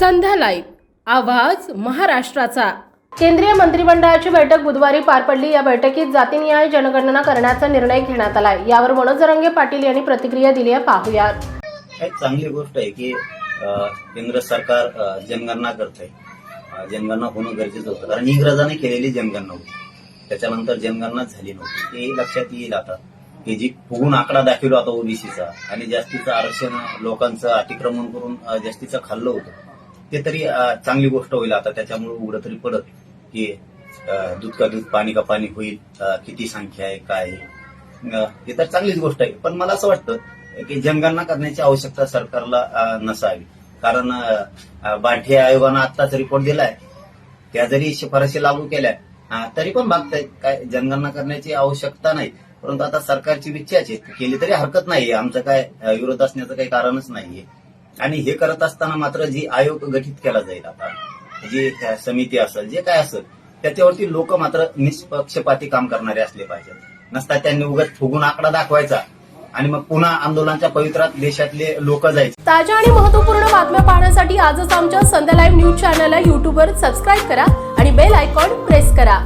संध्या live. आवाज महाराष्ट्राचा. केंद्रीय मंत्रिमंडळाची बैठक बुधवारी पार पडली. या बैठकीत जातीनिहाय जनगणना करण्याचा निर्णय घेण्यात आलाय. यावर मनोज जरंगे पाटील यांनी प्रतिक्रिया दिली आहे. पाहुयात. एक चांगली गोष्ट आहे की केंद्र सरकार जनगणना करत आहे जनगणना होणं गरजेचं होतं. कारण इंग्रजाने केलेली जनगणना होती. त्याच्यानंतर जनगणना झाली नव्हती. ते लक्षात येईल आता की जी फुगून आकडा दाखवला होता ओबीसीचा आणि जास्तीचं आरक्षण लोकांचं अतिक्रमण करून जास्तीचं खाल्लं होतं. ते तरी चांगली गोष्ट होईल आता त्याच्यामुळे उघड तरी पडत की दूध का दूध पाणी का पाणी होईल किती संख्या आहे काय हे तर चांगलीच गोष्ट आहे. पण मला असं वाटतं की जनगणना करण्याची आवश्यकता सरकारला नसावी. कारण बाठे आयोगानं आत्ताच रिपोर्ट दिलाय त्या जरी शिफारशी लागू केल्या तरी पण मागतायत काय जनगणना करण्याची आवश्यकता नाही. परंतु आता सरकारची इच्छाच आहे. केली तरी हरकत नाहीये. आमचं काय विरोध असण्याचं काही कारणच नाहीये. आणि हे करत असताना मात्र जी आयोग गठीत केला जाईल आता जी समिती असेल जे काय असेल त्याच्यावरती लोक मात्र निष्पक्षपाती काम करणारे असले पाहिजेत. नसता त्यांनी उगत फुगून आकडा दाखवायचा आणि मग पुन्हा आंदोलनाच्या पवित्रात देशातले लोक जायचे. ताज्या आणि महत्त्वपूर्ण बातम्या पाहण्यासाठी आजच आमच्या संध्या लाईव्ह न्यूज चॅनलला युट्यूबवर सबस्क्राईब करा आणि बेल आयकॉन प्रेस करा.